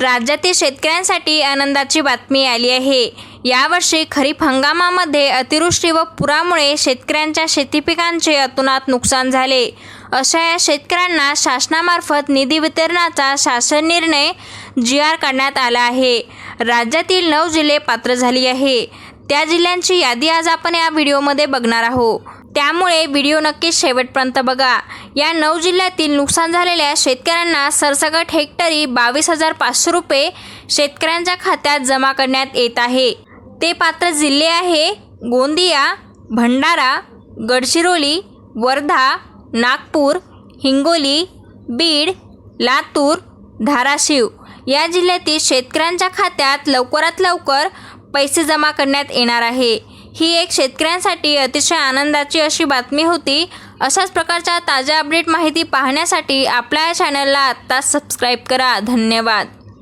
राज्यातील शेतकऱ्यांसाठी आनंदाची बातमी आली आहे. यावर्षी खरीप हंगामामध्ये अतिवृष्टी व पुरामुळे शेतकऱ्यांच्या शेती पिकांचे अतोनात नुकसान झाले. अशा या शेतकऱ्यांना शासनामार्फत निधी वितरणाचा शासन निर्णय जी आर काढण्यात आला आहे. राज्यातील नऊ जिल्हे पात्र झाली आहे. त्या जिल्ह्यांची यादी आज आपण या व्हिडिओमध्ये बघणार आहोत. त्यामुळे व्हिडिओ नक्कीच शेवटपर्यंत बघा. या नऊ जिल्ह्यातील नुकसान झालेल्या शेतकऱ्यांना सरसकट हेक्टरी बावीस हजार पाचशे रुपये शेतकऱ्यांच्या खात्यात जमा करण्यात येत आहे. ते पात्र जिल्हे आहे गोंदिया भंडारा गडचिरोली वर्धा नागपूर हिंगोली बीड लातूर धाराशिव या जिल्ह्यातील शेतकऱ्यांच्या खात्यात लवकरात लवकर पैसे जमा करण्यात येणार आहे. ही एक शेतकऱ्यांसाठी अतिशय आनंदाची अशी बातमी होती. अशाच प्रकारच्या ताज्या अपडेट माहिती पाहण्यासाठी आपल्या या चॅनलला आत्ताच सबस्क्राईब करा. धन्यवाद.